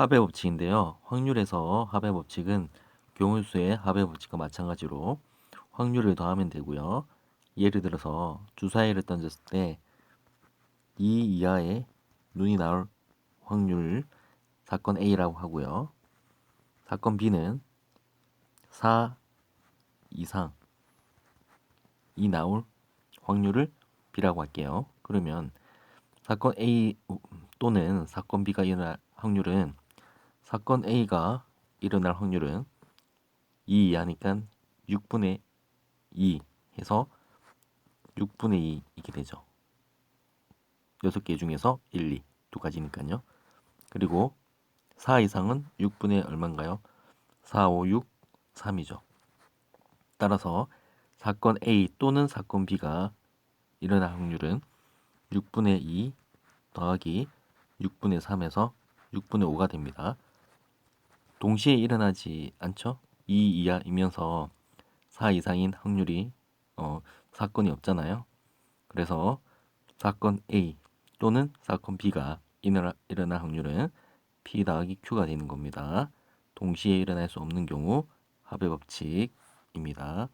합의 법칙인데요. 확률에서 합의 법칙은 경우수의 합의 법칙과 마찬가지로 확률을 더하면 되고요. 예를 들어서 주사위를 던졌을 때 2 이하의 눈이 나올 확률 사건 A라고 하고요. 사건 B는 4 이상 이 나올 확률을 B라고 할게요. 그러면 사건 A 또는 사건 B가 일어날 확률은 사건 A가 일어날 확률은 2 이하니까 6분의 2 해서 6분의 2 이게 되죠. 6개 중에서 1, 2, 두 가지니까요. 그리고 4 이상은 6분의 얼마인가요? 4, 5, 6, 3이죠. 따라서 사건 A 또는 사건 B가 일어날 확률은 6분의 2 더하기 6분의 3에서 6분의 5가 됩니다. 동시에 일어나지 않죠? 2 이하이면서 4 이상인 확률이 어, 사건이 없잖아요. 그래서 사건 A 또는 사건 B가 일어나, 일어날 확률은 P 더하기 Q가 되는 겁니다. 동시에 일어날 수 없는 경우 합의 법칙입니다.